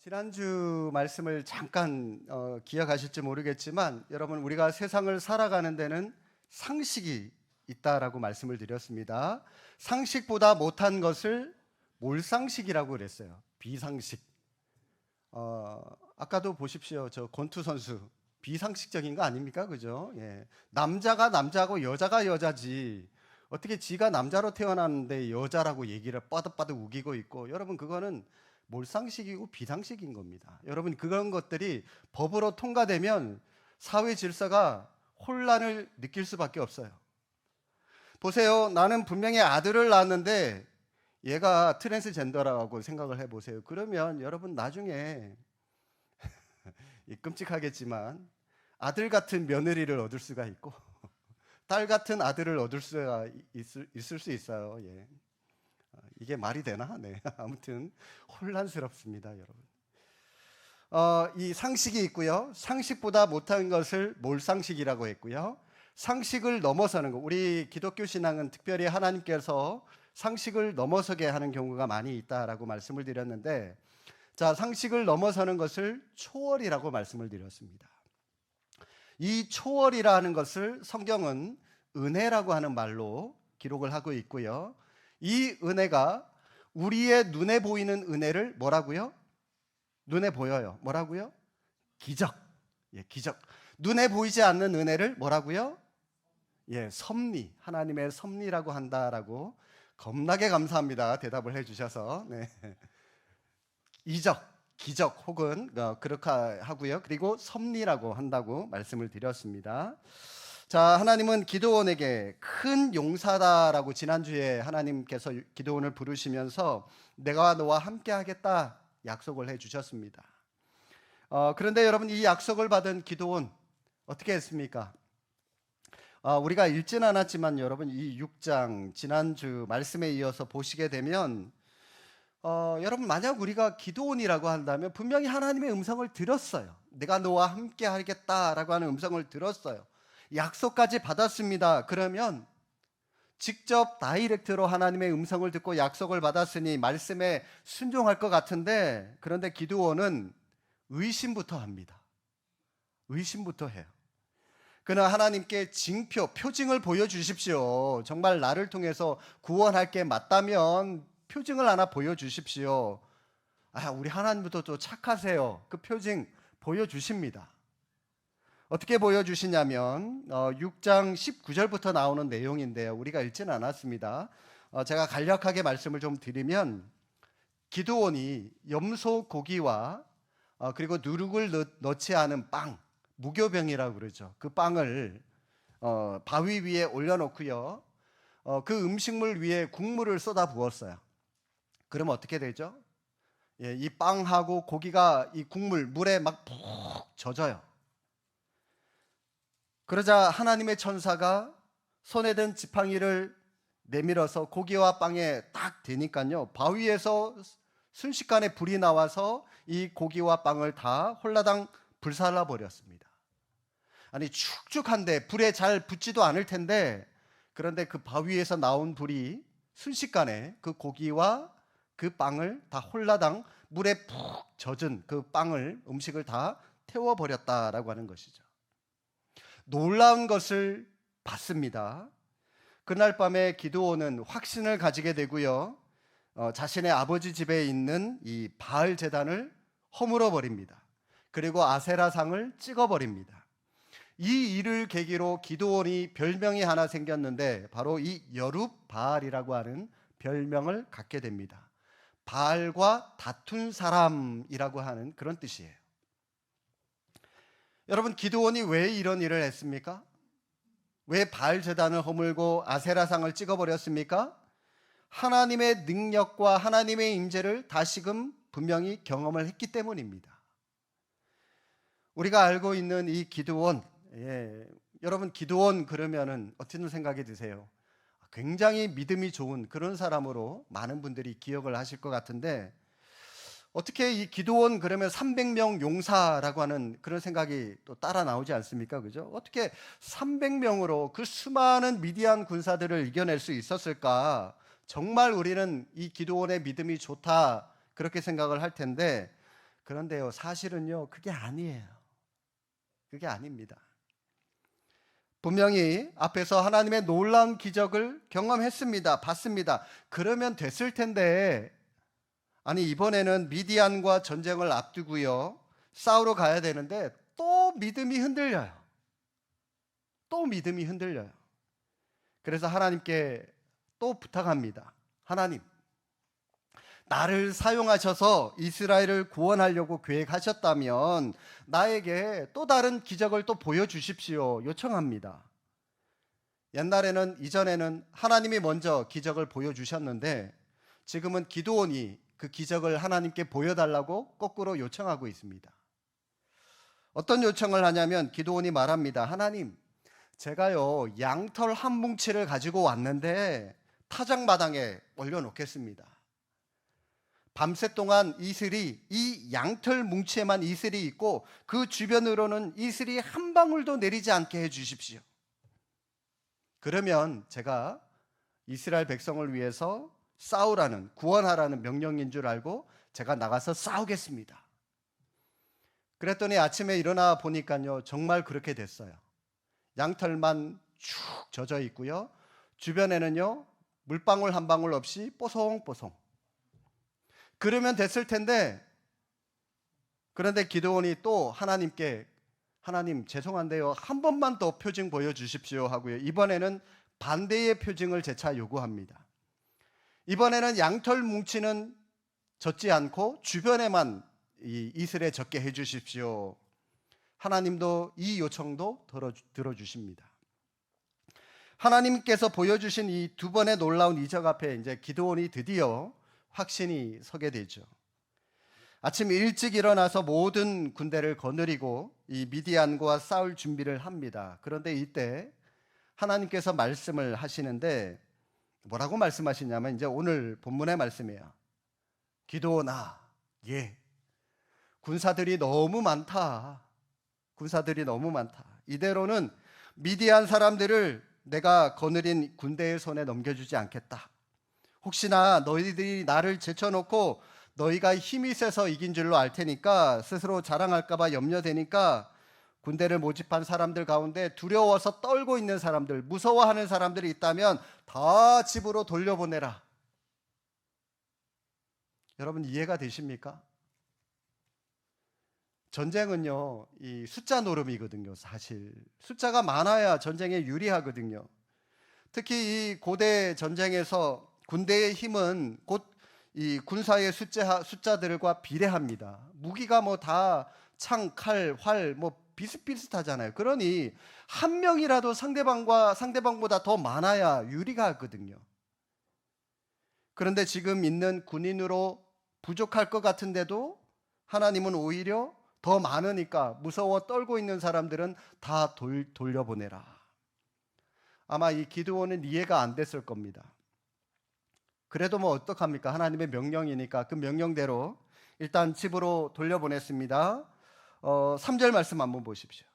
지난주 말씀을 잠깐 어, 기억하실지 모르겠지만 여러분 우리가 세상을 살아가는 데는 상식이 있다라고 말씀을 드렸습니다. 상식보다 못한 것을 몰상식이라고 그랬어요. 비상식. 어, 아까도 보십시오. 저 권투 선수 비상식적인 거 아닙니까? 그죠? 예. 남자가 남자고 여자가 여자지. 어떻게 지가 남자로 태어났는데 여자라고 얘기를 뻐덕뻐덕 우기고 있고 여러분 그거는 몰상식이고 비상식인 겁니다. 여러분 그런 것들이 법으로 통과되면 사회 질서가 혼란을 느낄 수밖에 없어요. 보세요. 나는 분명히 아들을 낳았는데 얘가 트랜스젠더라고 생각을 해 보세요. 그러면 여러분 나중에 끔찍하겠지만 아들 같은 며느리를 얻을 수가 있고 딸 같은 아들을 얻을 수가 있을, 있을 수 있어요. 예. 어, 이게 말이 되나? 네. 아무튼 혼란스럽습니다, 여러분. 어, 이 상식이 있고요. 상식보다 못한 것을 몰상식이라고 했고요. 상식을 넘어서는 것. 우리 기독교 신앙은 특별히 하나님께서 상식을 넘어서게 하는 경우가 많이 있다라고 말씀을 드렸는데, 자 상식을 넘어서는 것을 초월이라고 말씀을 드렸습니다. 이 초월이라는 것을 성경은 은혜라고 하는 말로 기록을 하고 있고요. 이 은혜가 우리의 눈에 보이는 은혜를 뭐라고요? 눈에 보여요. 뭐라고요? 기적. 예, 기적. 눈에 보이지 않는 은혜를 뭐라고요? 예, 섭리. 하나님의 섭리라고 한다라고 겁나게 감사합니다. 대답을 해 주셔서. 네. 이적, 기적 혹은 어, 그렇게 하고요. 그리고 섭리라고 한다고 말씀을 드렸습니다. 자, 하나님은 기도원에게 큰 용사다라고 지난주에 하나님께서 기도원을 부르시면서 내가 너와 함께 하겠다 약속을 해 주셨습니다. 어, 그런데 여러분 이 약속을 받은 기도원 어떻게 했습니까? 어, 우리가 읽진 않았지만 여러분 이 6장 지난주 말씀에 이어서 보시게 되면 어, 여러분 만약 우리가 기도원이라고 한다면 분명히 하나님의 음성을 들었어요. 내가 너와 함께 하겠다라고 하는 음성을 들었어요. 약속까지 받았습니다. 그러면 직접 다이렉트로 하나님의 음성을 듣고 약속을 받았으니 말씀에 순종할 것 같은데 그런데 기도원은 의심부터 합니다. 의심부터 해요. 그러나 하나님께 징표, 표징을 보여주십시오. 정말 나를 통해서 구원할 게 맞다면 표징을 하나 보여주십시오. 아, 우리 하나님부터 또 착하세요. 그 표징 보여주십니다. 어떻게 보여주시냐면 어, 6장 19절부터 나오는 내용인데요. 우리가 읽지는 않았습니다. 어, 제가 간략하게 말씀을 좀 드리면 기도원이 염소 고기와 어, 그리고 누룩을 넣, 넣지 않은 빵, 무교병이라고 그러죠. 그 빵을 어, 바위 위에 올려놓고요. 어, 그 음식물 위에 국물을 쏟아 부었어요. 그럼 어떻게 되죠? 예, 이 빵하고 고기가 이 국물 물에 막 푹 젖어요. 그러자 하나님의 천사가 손에 든 지팡이를 내밀어서 고기와 빵에 딱 대니까요. 바위에서 순식간에 불이 나와서 이 고기와 빵을 다 홀라당 불살라 버렸습니다. 아니 축축한데 불에 잘 붙지도 않을 텐데 그런데 그 바위에서 나온 불이 순식간에 그 고기와 그 빵을 다 홀라당 물에 푹 젖은 그 빵을 음식을 다 태워 버렸다라고 하는 것이죠. 놀라운 것을 봤습니다. 그날 밤에 기도원은 확신을 가지게 되고요. 어, 자신의 아버지 집에 있는 이 바알 제단을 허물어 버립니다. 그리고 아세라상을 찍어 버립니다. 이 일을 계기로 기도원이 별명이 하나 생겼는데 바로 이 여룹 바알이라고 하는 별명을 갖게 됩니다. 바알과 다툰 사람이라고 하는 그런 뜻이에요. 여러분 기도원이 왜 이런 일을 했습니까? 왜 바알 제단을 허물고 아세라상을 찍어 버렸습니까? 하나님의 능력과 하나님의 임재를 다시금 분명히 경험을 했기 때문입니다. 우리가 알고 있는 이 기도원, 예, 여러분 기도원 그러면은 어떤 생각이 드세요? 굉장히 믿음이 좋은 그런 사람으로 많은 분들이 기억을 하실 것 같은데 어떻게 이 기도원 그러면 300명 용사라고 하는 그런 생각이 또 따라 나오지 않습니까? 그죠? 어떻게 300명으로 그 수많은 미디안 군사들을 이겨낼 수 있었을까? 정말 우리는 이 기도원의 믿음이 좋다 그렇게 생각을 할 텐데 그런데요, 사실은요, 그게 아니에요. 그게 아닙니다. 분명히 앞에서 하나님의 놀라운 기적을 경험했습니다. 봤습니다. 그러면 됐을 텐데, 아니, 이번에는 미디안과 전쟁을 앞두고요, 싸우러 가야 되는데, 또 믿음이 흔들려요. 또 믿음이 흔들려요. 그래서 하나님께 또 부탁합니다. 하나님, 나를 사용하셔서 이스라엘을 구원하려고 계획하셨다면 나에게 또 다른 기적을 또 보여주십시오. 요청합니다. 옛날에는 이전에는 하나님이 먼저 기적을 보여주셨는데 지금은 기도원이 그 기적을 하나님께 보여달라고 거꾸로 요청하고 있습니다. 어떤 요청을 하냐면 기도원이 말합니다. 하나님, 제가요 양털 한 뭉치를 가지고 왔는데 타작마당에 올려놓겠습니다. 밤새 동안 이슬이 이 양털 뭉치에만 이슬이 있고 그 주변으로는 이슬이 한 방울도 내리지 않게 해 주십시오. 그러면 제가 이스라엘 백성을 위해서 싸우라는 구원하라는 명령인 줄 알고 제가 나가서 싸우겠습니다. 그랬더니 아침에 일어나 보니까요 정말 그렇게 됐어요. 양털만 쭉 젖어 있고요. 주변에는요 물방울 한 방울 없이 뽀송뽀송. 그러면 됐을 텐데 그런데 기도원이 또 하나님께 하나님 죄송한데요 한 번만 더 표징 보여주십시오 하고요 이번에는 반대의 표징을 재차 요구합니다 이번에는 양털 뭉치는 젖지 않고 주변에만 이 이슬에 젖게 해 주십시오 하나님도 이 요청도 들어, 들어주 십니다 하나님께서 보여주신 이 두 번의 놀라운 이적 앞에 이제 기도원이 드디어 확신이 서게 되죠. 아침 일찍 일어나서 모든 군대를 거느리고 이 미디안과 싸울 준비를 합니다. 그런데 이때 하나님께서 말씀을 하시는데 뭐라고 말씀하시냐면 이제 오늘 본문의 말씀이에요. 기도나 예. 군사들이 너무 많다. 군사들이 너무 많다. 이대로는 미디안 사람들을 내가 거느린 군대의 손에 넘겨주지 않겠다. 혹시나 너희들이 나를 제쳐놓고 너희가 힘이 세서 이긴 줄로 알 테니까 스스로 자랑할까봐 염려되니까 군대를 모집한 사람들 가운데 두려워서 떨고 있는 사람들, 무서워하는 사람들이 있다면 다 집으로 돌려보내라. 여러분 이해가 되십니까? 전쟁은요, 이 숫자 노름이거든요, 사실. 숫자가 많아야 전쟁에 유리하거든요. 특히 이 고대 전쟁에서 군대의 힘은 곧 이 군사의 숫자, 숫자들과 비례합니다. 무기가 뭐 다 창, 칼, 활, 뭐 비슷비슷하잖아요. 그러니 한 명이라도 상대방과 상대방보다 더 많아야 유리가 하거든요. 그런데 지금 있는 군인으로 부족할 것 같은데도 하나님은 오히려 더 많으니까 무서워 떨고 있는 사람들은 다 돌, 돌려보내라. 아마 이 기도원은 이해가 안 됐을 겁니다. 그래도 뭐 어떡합니까? 하나님의 명령이니까 그 명령대로 일단 집으로 돌려보냈습니다. 어, 3절 말씀 한번 보십시오.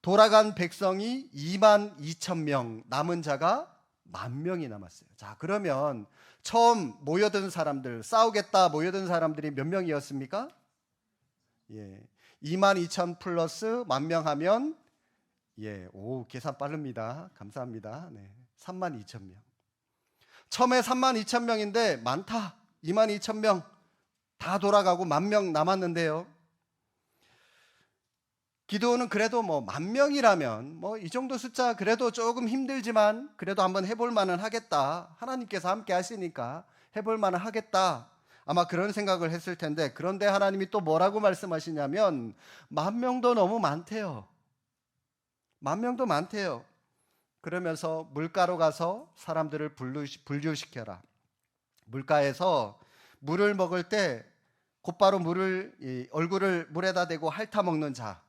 돌아간 백성이 2만 2천 명, 남은 자가 만 명이 남았어요. 자, 그러면 처음 모여든 사람들, 싸우겠다 모여든 사람들이 몇 명이었습니까? 예. 2만 2천 플러스 만 명 하면 예, 오, 계산 빠릅니다. 감사합니다. 네. 3만 2천 명. 처음에 3만 2천 명인데 많다. 2만 2천 명. 다 돌아가고 만 명 남았는데요. 기도는 그래도 뭐 만 명이라면 뭐 이 정도 숫자 그래도 조금 힘들지만 그래도 한번 해볼 만은 하겠다. 하나님께서 함께 하시니까 해볼 만은 하겠다. 아마 그런 생각을 했을 텐데 그런데 하나님이 또 뭐라고 말씀하시냐면 만 명도 너무 많대요. 만 명도 많대요. 그러면서 물가로 가서 사람들을 분류시켜라. 물가에서 물을 먹을 때 곧바로 물을 얼굴을 물에다 대고 핥아 먹는 자,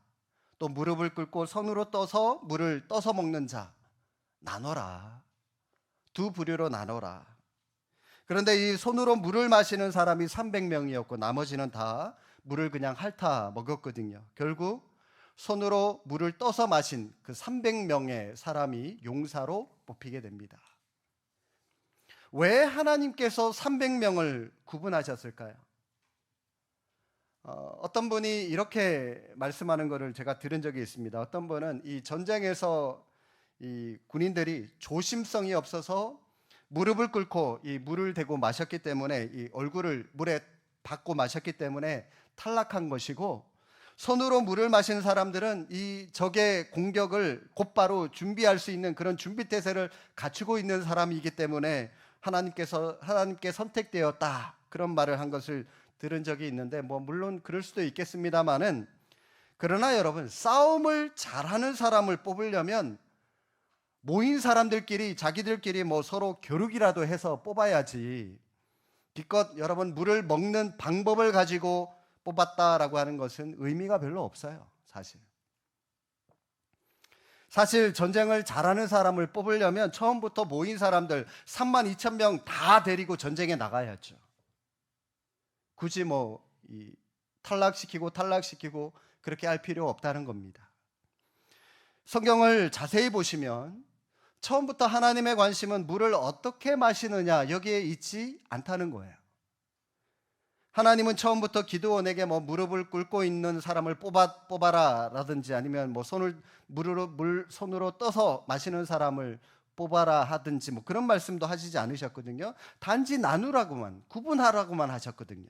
또 무릎을 꿇고 손으로 떠서 물을 떠서 먹는 자 나눠라. 두 부류로 나눠라. 그런데 이 손으로 물을 마시는 사람이 300명이었고 나머지는 다 물을 그냥 핥아 먹었거든요. 결국 손으로 물을 떠서 마신 그 300명의 사람이 용사로 뽑히게 됩니다. 왜 하나님께서 300명을 구분하셨을까요? 어, 어떤 분이 이렇게 말씀하는 것을 제가 들은 적이 있습니다. 어떤 분은 이 전쟁에서 이 군인들이 조심성이 없어서 무릎을 꿇고 이 물을 대고 마셨기 때문에 이 얼굴을 물에 받고 마셨기 때문에 탈락한 것이고 손으로 물을 마시는 사람들은 이 적의 공격을 곧바로 준비할 수 있는 그런 준비 태세를 갖추고 있는 사람이기 때문에 하나님께서 하나님께 선택되었다 그런 말을 한 것을 들은 적이 있는데 뭐 물론 그럴 수도 있겠습니다만은 그러나 여러분 싸움을 잘하는 사람을 뽑으려면 모인 사람들끼리 자기들끼리 뭐 서로 교육이라도 해서 뽑아야지. 기껏 여러분 물을 먹는 방법을 가지고 뽑았다라고 하는 것은 의미가 별로 없어요 사실. 사실 전쟁을 잘하는 사람을 뽑으려면 처음부터 모인 사람들 3만 2천 명 다 데리고 전쟁에 나가야죠 굳이 뭐 이, 탈락시키고 탈락시키고 그렇게 할 필요 없다는 겁니다. 성경을 자세히 보시면 처음부터 하나님의 관심은 물을 어떻게 마시느냐 여기에 있지 않다는 거예요. 하나님은 처음부터 기도원에게 뭐 무릎을 꿇고 있는 사람을 뽑아 뽑아라라든지 아니면 뭐 손을 물으로 물 손으로 떠서 마시는 사람을 뽑아라 하든지 뭐 그런 말씀도 하시지 않으셨거든요. 단지 나누라고만 구분하라고만 하셨거든요.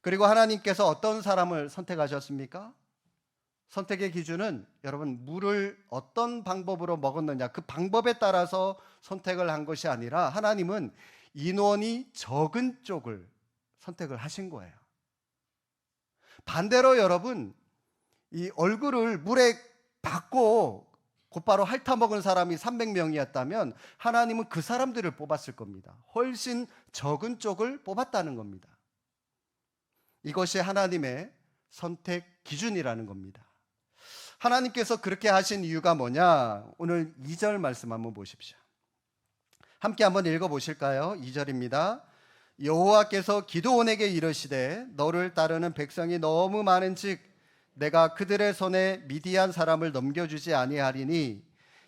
그리고 하나님께서 어떤 사람을 선택하셨습니까? 선택의 기준은 여러분 물을 어떤 방법으로 먹었느냐 그 방법에 따라서 선택을 한 것이 아니라 하나님은 인원이 적은 쪽을 선택을 하신 거예요. 반대로 여러분 이 얼굴을 물에 받고 곧바로 핥아 먹은 사람이 300명이었다면 하나님은 그 사람들을 뽑았을 겁니다. 훨씬 적은 쪽을 뽑았다는 겁니다. 이것이 하나님의 선택 기준이라는 겁니다. 하나님께서 그렇게 하신 이유가 뭐냐? 오늘 2절 말씀 한번 보십시오. 함께 한번 읽어 보실까요? 2절입니다. 여호와께서 기도원에게 이르시되 너를 따르는 백성이 너무 많은즉 내가 그들의 손에 미디안 사람을 넘겨주지 아니하리니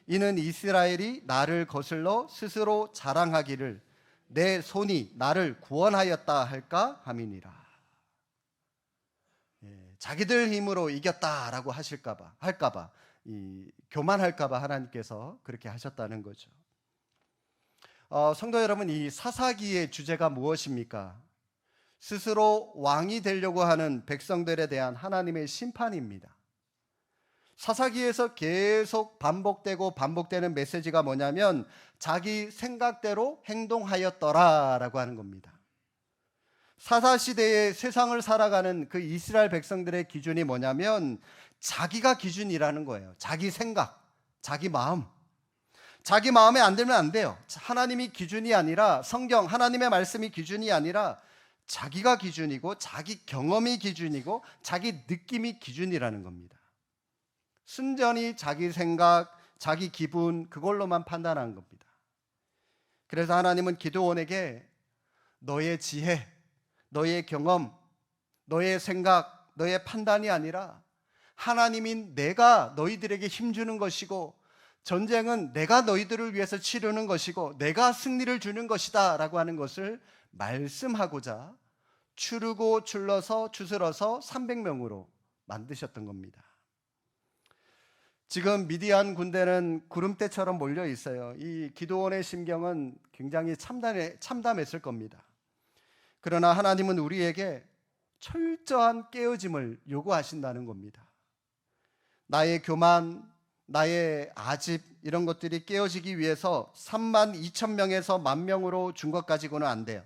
이는 이스라엘이 나를 거슬러 스스로 자랑하기를 내 손이 나를 구원하였다 할까 함이니라. 자기들 힘으로 이겼다라고 하실까봐 할까봐 이 교만할까봐 하나님께서 그렇게 하셨다는 거죠. 어, 성도 여러분, 이 사사기의 주제가 무엇입니까? 스스로 왕이 되려고 하는 백성들에 대한 하나님의 심판입니다. 사사기에서 계속 반복되고 반복되는 메시지가 뭐냐면 자기 생각대로 행동하였더라라고 하는 겁니다. 사사 시대의 세상을 살아가는 그 이스라엘 백성들의 기준이 뭐냐면 자기가 기준이라는 거예요. 자기 생각, 자기 마음. 자기 마음에 안 들면 안 돼요. 하나님이 기준이 아니라 성경, 하나님의 말씀이 기준이 아니라 자기가 기준이고 자기 경험이 기준이고 자기 느낌이 기준이라는 겁니다. 순전히 자기 생각, 자기 기분 그걸로만 판단한 겁니다. 그래서 하나님은 기도원에게 너의 지혜, 너의 경험, 너의 생각, 너의 판단이 아니라 하나님인 내가 너희들에게 힘주는 것이고 전쟁은 내가 너희들을 위해서 치르는 것이고 내가 승리를 주는 것이다 라고 하는 것을 말씀하고자 추르고 출러서 추스러서 300명으로 만드셨던 겁니다. 지금 미디안 군대는 구름대처럼 몰려 있어요. 이 기도원의 심경은 굉장히 참담해, 참담했을 겁니다. 그러나 하나님은 우리에게 철저한 깨어짐을 요구하신다는 겁니다. 나의 교만, 나의 아집 이런 것들이 깨어지기 위해서 3만 2천 명에서 만 명으로 준 것 가지고는 안 돼요.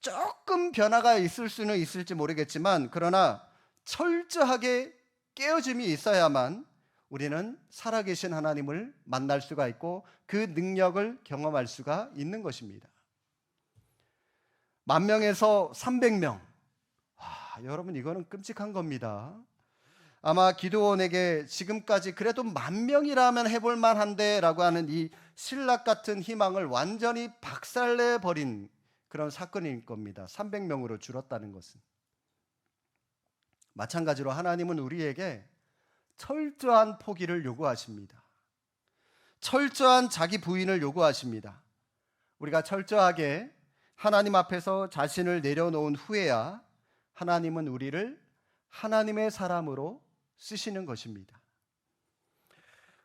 조금 변화가 있을 수는 있을지 모르겠지만 그러나 철저하게 깨어짐이 있어야만 우리는 살아계신 하나님을 만날 수가 있고 그 능력을 경험할 수가 있는 것입니다. 만 명에서 300명. 와, 여러분 이거는 끔찍한 겁니다. 아마 기도원에게 지금까지 그래도 만 명이라면 해볼 만한데라고 하는 이 신락 같은 희망을 완전히 박살내 버린 그런 사건일 겁니다. 300명으로 줄었다는 것은. 마찬가지로 하나님은 우리에게 철저한 포기를 요구하십니다. 철저한 자기 부인을 요구하십니다. 우리가 철저하게 하나님 앞에서 자신을 내려놓은 후에야 하나님은 우리를 하나님의 사람으로 쓰시는 것입니다.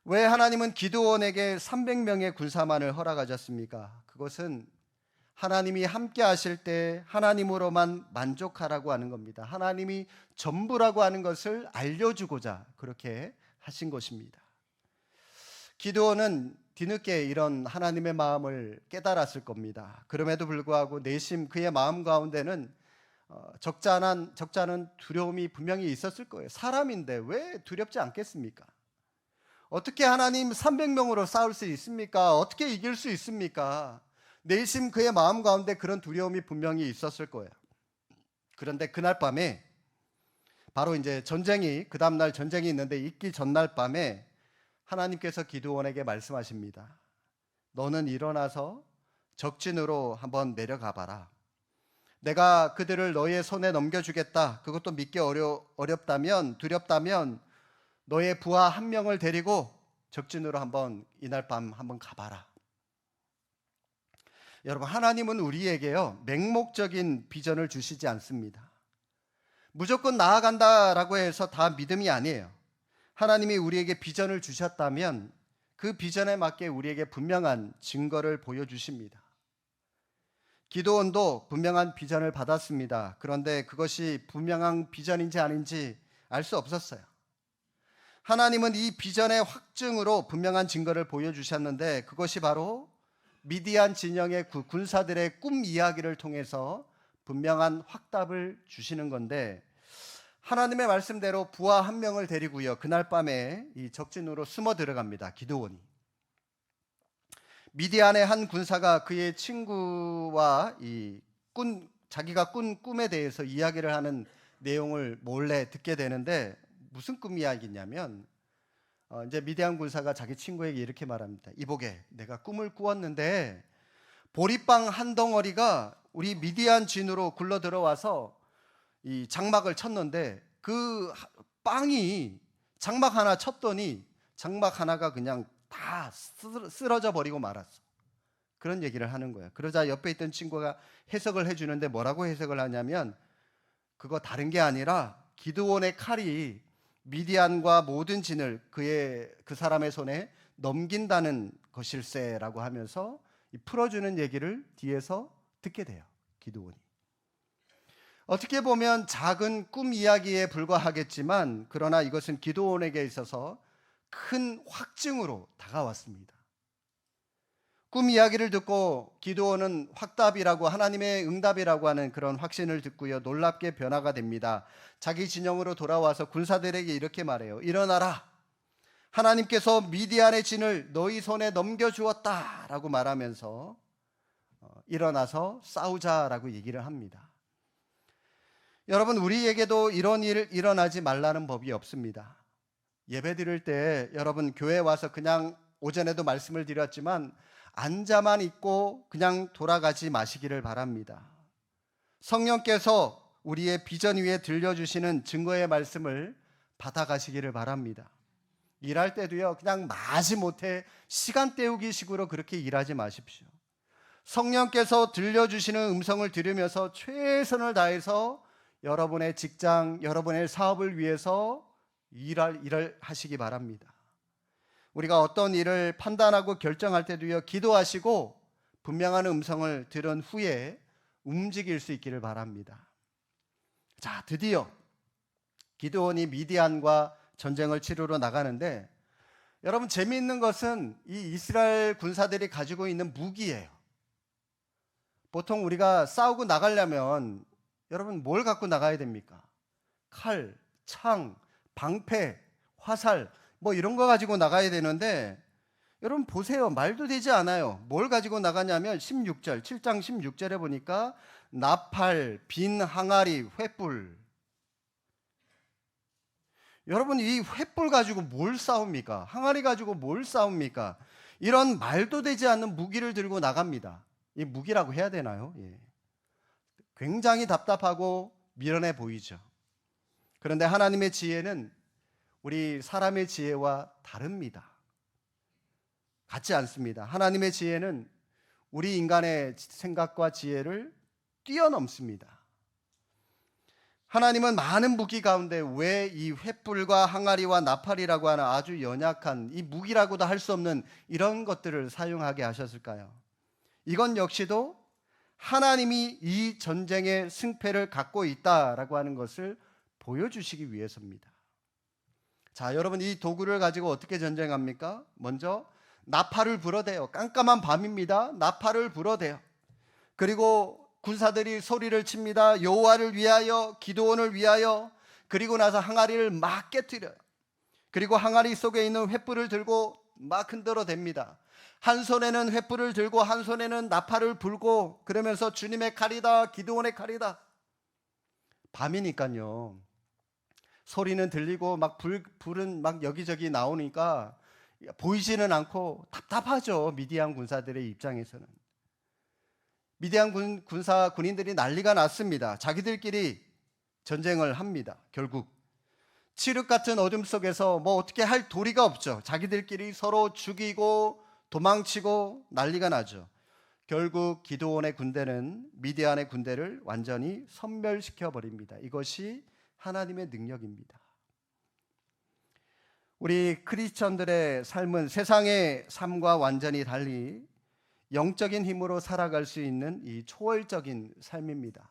왜 하나님은 기드온에게 300명의 군사만을 허락하셨습니까? 그것은 하나님이 함께 하실 때 하나님으로만 만족하라고 하는 겁니다. 하나님이 전부라고 하는 것을 알려주고자 그렇게 하신 것입니다. 기드온은 뒤늦게 이런 하나님의 마음을 깨달았을 겁니다. 그럼에도 불구하고 내심 그의 마음 가운데는 어, 적잖은 적잖은 두려움이 분명히 있었을 거예요. 사람인데 왜 두렵지 않겠습니까? 어떻게 하나님 300명으로 싸울 수 있습니까? 어떻게 이길 수 있습니까? 내심 그의 마음 가운데 그런 두려움이 분명히 있었을 거예요. 그런데 그날 밤에 바로 이제 전쟁이 그 다음 날 전쟁이 있는데 있기 전날 밤에 하나님께서 기드온에게 말씀하십니다. 너는 일어나서 적진으로 한번 내려가 봐라. 내가 그들을 너의 손에 넘겨주겠다. 그것도 믿기 어려, 어렵다면, 두렵다면, 너의 부하 한 명을 데리고 적진으로 한번 이날 밤 한번 가봐라. 여러분, 하나님은 우리에게요, 맹목적인 비전을 주시지 않습니다. 무조건 나아간다라고 해서 다 믿음이 아니에요. 하나님이 우리에게 비전을 주셨다면 그 비전에 맞게 우리에게 분명한 증거를 보여주십니다. 기도원도 분명한 비전을 받았습니다. 그런데 그것이 분명한 비전인지 아닌지 알 수 없었어요. 하나님은 이 비전의 확증으로 분명한 증거를 보여주셨는데 그것이 바로 미디안 진영의 군사들의 꿈 이야기를 통해서 분명한 확답을 주시는 건데 하나님의 말씀대로 부하 한 명을 데리고요. 그날 밤에 이 적진으로 숨어 들어갑니다. 기도원이. 미디안의 한 군사가 그의 친구와 이 꾼, 자기가 꾼 꿈에 대해서 이야기를 하는 내용을 몰래 듣게 되는데 무슨 꿈 이야기냐면 어, 이제 미디안 군사가 자기 친구에게 이렇게 말합니다. 이보게, 내가 꿈을 꾸었는데 보리빵 한 덩어리가 우리 미디안 진으로 굴러 들어와서 이 장막을 쳤는데 그 빵이 장막 하나 쳤더니 장막 하나가 그냥 다 쓰러져 버리고 말았어. 그런 얘기를 하는 거야. 그러자 옆에 있던 친구가 해석을 해주는데 뭐라고 해석을 하냐면 그거 다른 게 아니라 기드온의 칼이 미디안과 모든 진을 그의 그 사람의 손에 넘긴다는 것일세라고 하면서 풀어주는 얘기를 뒤에서 듣게 돼요. 기드온이. 어떻게 보면 작은 꿈 이야기에 불과하겠지만 그러나 이것은 기도원에게 있어서 큰 확증으로 다가왔습니다. 꿈 이야기를 듣고 기도원은 확답이라고 하나님의 응답이라고 하는 그런 확신을 듣고요. 놀랍게 변화가 됩니다. 자기 진영으로 돌아와서 군사들에게 이렇게 말해요. 일어나라. 하나님께서 미디안의 진을 너희 손에 넘겨 주었다라고 말하면서 어, 일어나서 싸우자라고 얘기를 합니다. 여러분 우리에게도 이런 일 일어나지 말라는 법이 없습니다. 예배 드릴 때 여러분 교회 와서 그냥 오전에도 말씀을 드렸지만 앉아만 있고 그냥 돌아가지 마시기를 바랍니다. 성령께서 우리의 비전 위에 들려주시는 증거의 말씀을 받아가시기를 바랍니다. 일할 때도요, 그냥 마지 못해 시간 때우기 식으로 그렇게 일하지 마십시오. 성령께서 들려주시는 음성을 들으면서 최선을 다해서 여러분의 직장, 여러분의 사업을 위해서 일할, 일을 하시기 바랍니다. 우리가 어떤 일을 판단하고 결정할 때도요, 기도하시고 분명한 음성을 들은 후에 움직일 수 있기를 바랍니다. 자, 드디어 기도원이 미디안과 전쟁을 치르러 나가는데 여러분 재미있는 것은 이 이스라엘 군사들이 가지고 있는 무기예요. 보통 우리가 싸우고 나가려면 여러분 뭘 갖고 나가야 됩니까? 칼, 창, 방패, 화살 뭐 이런 거 가지고 나가야 되는데 여러분 보세요. 말도 되지 않아요. 뭘 가지고 나가냐면 16절, 7장 16절에 보니까 나팔, 빈 항아리, 횃불. 여러분 이 횃불 가지고 뭘 싸웁니까? 항아리 가지고 뭘 싸웁니까? 이런 말도 되지 않는 무기를 들고 나갑니다. 이 무기라고 해야 되나요? 예. 굉장히 답답하고 미련해 보이죠. 그런데 하나님의 지혜는 우리 사람의 지혜와 다릅니다. 같지 않습니다. 하나님의 지혜는 우리 인간의 생각과 지혜를 뛰어넘습니다. 하나님은 많은 무기 가운데 왜 이 횃불과 항아리와 나팔이라고 하는 아주 연약한 이 무기라고도 할 수 없는 이런 것들을 사용하게 하셨을까요? 이건 역시도 하나님이 이 전쟁의 승패를 갖고 있다라고 하는 것을 보여주시기 위해서입니다. 자, 여러분 이 도구를 가지고 어떻게 전쟁합니까? 먼저 나팔을 불어대요. 깜깜한 밤입니다. 나팔을 불어대요. 그리고 군사들이 소리를 칩니다. 여호와를 위하여, 기도원을 위하여. 그리고 나서 항아리를 막 깨뜨려요. 그리고 항아리 속에 있는 횃불을 들고 막 흔들어 댑니다. 한 손에는 횃불을 들고 한 손에는 나팔을 불고 그러면서 주님의 칼이다, 기도원의 칼이다. 밤이니까요. 소리는 들리고 막 불, 불은 막 여기저기 나오니까 보이지는 않고 답답하죠. 미디안 군사들의 입장에서는. 미디안 군, 군사 군인들이 난리가 났습니다. 자기들끼리 전쟁을 합니다. 결국 칠흑 같은 어둠 속에서 뭐 어떻게 할 도리가 없죠. 자기들끼리 서로 죽이고 도망치고 난리가 나죠. 결국 기도원의 군대는 미디안의 군대를 완전히 섬멸시켜 버립니다. 이것이 하나님의 능력입니다. 우리 크리스천들의 삶은 세상의 삶과 완전히 달리 영적인 힘으로 살아갈 수 있는 이 초월적인 삶입니다.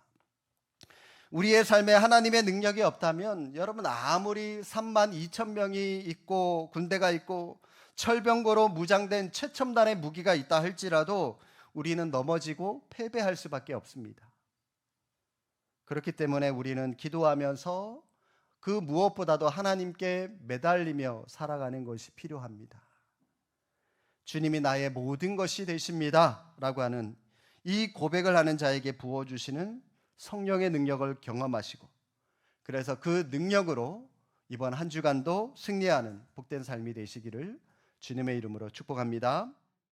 우리의 삶에 하나님의 능력이 없다면 여러분 아무리 3만 2천 명이 있고 군대가 있고 철병거로 무장된 최첨단의 무기가 있다 할지라도 우리는 넘어지고 패배할 수밖에 없습니다. 그렇기 때문에 우리는 기도하면서 그 무엇보다도 하나님께 매달리며 살아가는 것이 필요합니다. 주님이 나의 모든 것이 되십니다. 라고 하는 이 고백을 하는 자에게 부어주시는 성령의 능력을 경험하시고 그래서 그 능력으로 이번 한 주간도 승리하는 복된 삶이 되시기를 주님의 이름으로 축복합니다.